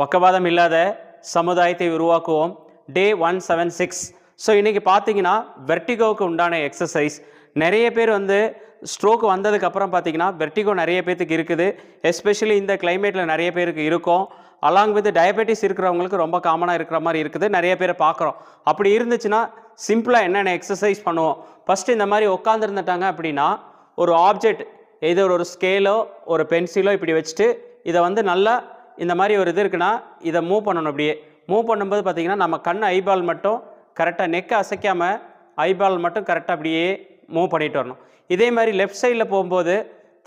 பக்கவாதம் இல்லாத சமுதாயத்தை உருவாக்குவோம். Day one seven six so இன்றைக்கி பார்த்தீங்கன்னா வெர்டிகோவுக்கு உண்டான எக்ஸசைஸ் நிறைய பேர் வந்து ஸ்ட்ரோக் வந்ததுக்கப்புறம் பார்த்தீங்கன்னா வெர்டிகோ நிறைய பேர்த்துக்கு இருக்குது. எஸ்பெஷலி இந்த கிளைமேட்டில் நிறைய பேருக்கு இருக்கும். அலாங் வித் டயபெட்டிஸ் இருக்கிறவங்களுக்கு ரொம்ப காமனாக இருக்கிற மாதிரி இருக்குது. நிறைய பேரை பார்க்குறோம். அப்படி இருந்துச்சுன்னா சிம்பிளாக என்னென்ன எக்ஸசைஸ் பண்ணுவோம்? ஃபஸ்ட்டு இந்த மாதிரி உட்காந்துருந்துட்டாங்க அப்படின்னா ஒரு ஆப்ஜெக்ட் ஏதோ ஒரு ஸ்கேலோ ஒரு பென்சிலோ இப்படி வச்சுட்டு இதை வந்து நல்லா இந்த மாதிரி ஒரு இது இருக்குன்னா இதை மூவ் பண்ணணும் அப்படியே. மூவ் பண்ணும்போது பார்த்தீங்கன்னா நம்ம கண் ஐபால் மட்டும் கரெக்டாக நெக்கை அசைக்காமல் ஐபால் மட்டும் கரெக்டாக அப்படியே மூவ் பண்ணிட்டு வரணும். இதே மாதிரி லெஃப்ட் சைடில் போகும்போது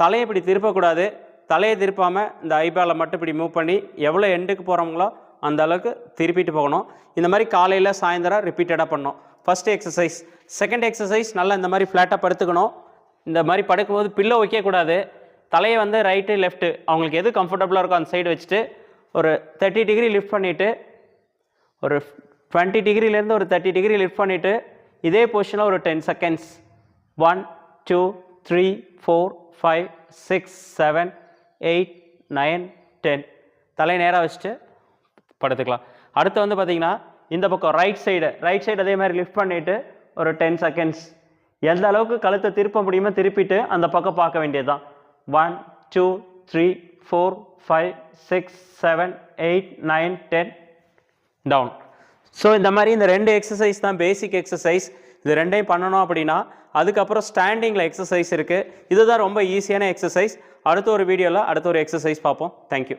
தலையை இப்படி திருப்பக்கூடாது. தலையை திருப்பாமல் இந்த ஐபாலை மட்டும் இப்படி மூவ் பண்ணி எவ்வளோ எண்டுக்கு போகிறோங்களோ அந்த அளவுக்கு திருப்பிட்டு போகணும். இந்த மாதிரி காலையில் சாயந்தரம் ரிப்பீட்டடாக பண்ணணும். ஃபஸ்ட்டு எக்ஸசைஸ் செகண்ட் எக்ஸசைஸ் நல்லா இந்த மாதிரி ஃப்ளாட்டாக படுத்துக்கணும். இந்த மாதிரி படுக்கும்போது பில்லோ வைக்கக்கூடாது. தலையை வந்து ரைட்டு லெஃப்ட்டு அவங்களுக்கு எது கம்ஃபர்டபுளாக இருக்கோ அந்த சைடு வச்சுட்டு ஒரு தேர்ட்டி டிகிரி லிஃப்ட் பண்ணிவிட்டு ஒரு டுவெண்ட்டி டிகிரிலேருந்து ஒரு தேர்ட்டி டிகிரி லிஃப்ட் பண்ணிவிட்டு இதே பொசிஷனில் ஒரு ten seconds one two three four five six seven eight nine ten தலை நேராக வச்சுட்டு படுத்துக்கலாம். அடுத்து வந்து பார்த்திங்கன்னா இந்த பக்கம் ரைட் சைடு ரைட் சைடு அதே மாதிரி லிஃப்ட் பண்ணிவிட்டு ஒரு டென் செகண்ட்ஸ் எந்த அளவுக்கு கழுத்தை திருப்ப முடியுமோ திருப்பிட்டு அந்த பக்கம் பார்க்க வேண்டியது தான் one two three four five six seven eight nine ten. Down. So இந்த மாதிரி இந்த ரெண்டு எக்ஸசைஸ் தான் பேசிக் எக்ஸசைஸ் இது ரெண்டையும் பண்ணணும் அப்படின்னா அதுக்கப்புறம் ஸ்டாண்டிங்கில் எக்ஸசைஸ் இருக்குது இதுதான் ரொம்ப ஈஸியான எக்ஸசைஸ் அடுத்த ஒரு வீடியோவில் அடுத்த ஒரு எக்ஸசைஸ் பார்ப்போம். தேங்க்யூ